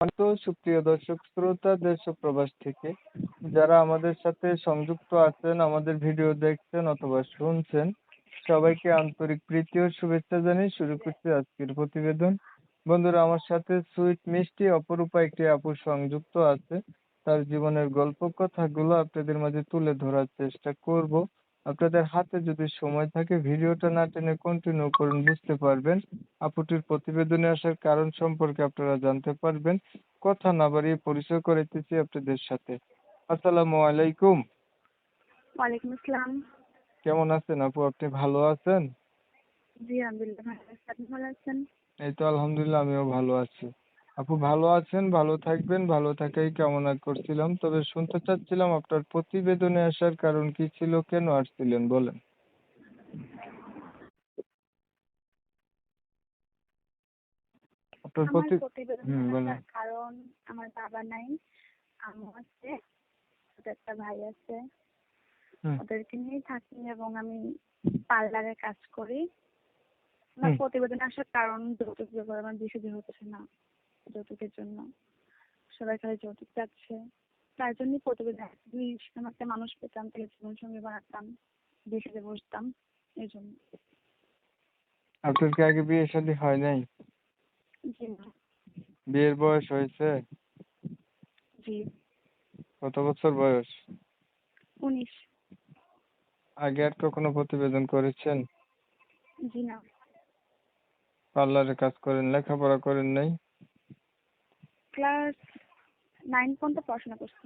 তো সুপ্রিয় দর্শক, শ্রোতা, দেশ ও প্রবাস থেকে যারা আমাদের সাথে সংযুক্ত আছেন, আমাদের ভিডিও দেখছেন অথবা শুনছেন, সবাইকে আন্তরিক প্রীতি ও শুভেচ্ছা জানিয়ে শুরু করছি আজকের প্রতিবেদন। বন্ধুরা, আমার সাথে সুইট মিষ্টি অপরূপা একটি আপু সংযুক্ত আছে। তার জীবনের গল্প কথাগুলো আপনাদের মাঝে তুলে ধরার চেষ্টা করব। আপনাদের হাতে যদি সময় থাকে ভিডিওটা না টেনে কন্টিনিউ করুন বুঝতে পারবেন। আপুটির প্রতিবেদনে আসার কারণ সম্পর্কে আপনারা জানতে পারবেন। কথা না বাড়িয়ে পরিচয় করাইতেছি আপনাদের সাথে। আসসালামু আলাইকুম। ওয়ালাইকুম আসসালাম। কেমন আছেন আপু? আপনি ভালো আছেন? জি আলহামদুলিল্লাহ ভালো আছি। আপনি ভালো আছেন? এই তো আলহামদুলিল্লাহ আমিও ভালো আছি। আপু ভালো আছেন? ভালো থাকবেন ভালো থাকাই কামনা করছিলাম। তবে শুনতে চাচ্ছিলাম আপনার প্রতিবেদনে আসার কারণ কি ছিল কেন আসছিলেন বলেন। আপনার আমার প্রতি হুম, বলেন। কারণ আমার বাবা নাই আম্মু আছে একটা ভাই আছে। হুম, ওদেরকে নিয়েই থাকি এবং আমি পার্লারে কাজ করি। আমার। প্রতিবেদন আসার কারণ যৌতুক ব্যাপার আমার বিশুদ্ধি হতেছে না। যৌতুকের জন্য। সবাই খালি যৌতুক চাচ্ছে। তার জন্যই প্রতিবেদন সেরকম একটা মানুষ পেতাম তাহলে জীবন সঙ্গী বানাতাম বিয়ে সাথে বসতাম এই জন্য। আপনার কি আগে বিয়ে শাদী হয় নাই? জি না। বিয়ের বয়স হয়েছে? জি। কত বছর বয়স? উনিশ। আগে আর কখনো প্রতিবেদন করেছেন? জি না। পার্লারে কাজ করেন লেখাপড়া করেন নাই? ক্লাস নাইন পর্যন্ত পড়াশোনা করছি।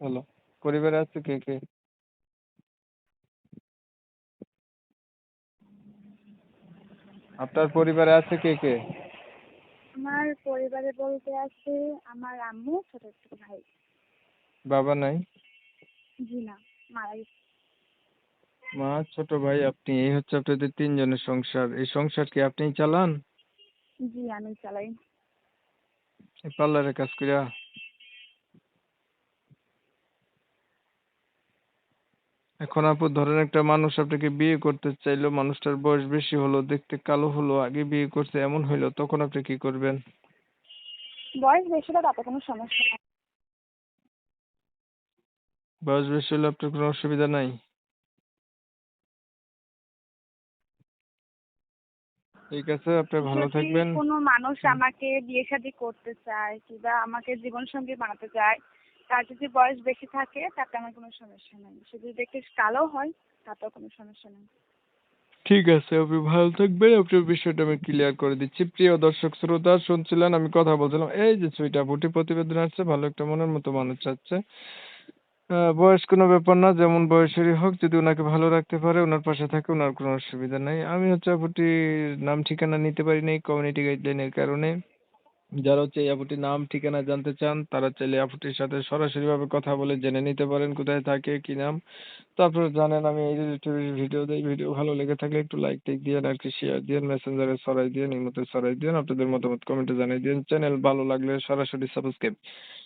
হলো পরিবারে আছে কে কে? আপনার পরিবারে আছে কে কে? আমার পরিবারে বলতে আছে আমার আম্মু ছোট ছোট ভাই। বাবা নাই? জি না মারা গেছে। মা ছোট ভাই আপনি এই হচ্ছে আপনাদের তিনজনের সংসার। এই সংসার কি আপনিই চালান? জি আমি চালাই। পার্লারে কাজ করিয়া এখন আপু ধরেন একটা মানুষ আপনাকে বিয়ে করতে চাইলো মানুষটার বয়স বেশি হলো দেখতে কালো হলো আগে বিয়ে করছে এমন হইল তখন আপনি কি করবেন? বয়স বেশি হলে তাতে কোনো সমস্যা নেই। বয়স বেশি হলে আপনার কোনো অসুবিধা নাই? ঠিক আছে আপনি ভালো থাকবেন। কোনো মানুষ আমাকে বিয়ে শাদী করতে চায় কিংবা আমাকে জীবন সঙ্গী বানাতে চায় তার যদি বয়স বেশি থাকে তাতে আমার কোনো সমস্যা নেই। সে যদি দেখতে কালো হয় তাতেও কোনো সমস্যা নেই। ঠিক আছে আপনি ভালো থাকবেন। আপনার বিষয়টা আমি ক্লিয়ার করে দিচ্ছি। প্রিয় দর্শক শ্রোতা শুনছিলেন আমি কথা বলছিলাম। এই যে সুইটা বুটি প্রতিবেদন আসছে ভালো একটা মনের মতো মানুষ চাচ্ছে বয়স কোনো ব্যাপার না, যেমন বয়সেরই হোক, যদি ওনাকে ভালো রাখতে পারে, ওনার পাশে থাকে, ওনার কোনো অসুবিধা নাই। আমি হচ্ছে আপুটির নাম ঠিকানা নিতে পারি নাই কমিউনিটি গাইডলাইনের কারণে। যারা হচ্ছে এই আপুটির নাম ঠিকানা জানতে চান, তারা চাইলে আপুটির সাথে সরাসরি ভাবে কথা বলে জেনে নিতে পারেন কোথায় থাকে, কি নাম। তো আপনারা জানেন, আমি এই ভিডিও দিই ভিডিও ভালো লেগে থাকলে একটু লাইক টেক দিয়ে আর কি শেয়ার দিয়ে মেসেঞ্জারে ছড়াই দিয়ে ইমোতে ছড়াই দিয়ে আপনাদের মতামত কমেন্টে জানিয়ে দিন চ্যানেল ভালো লাগলে সরাসরি সাবস্ক্রাইব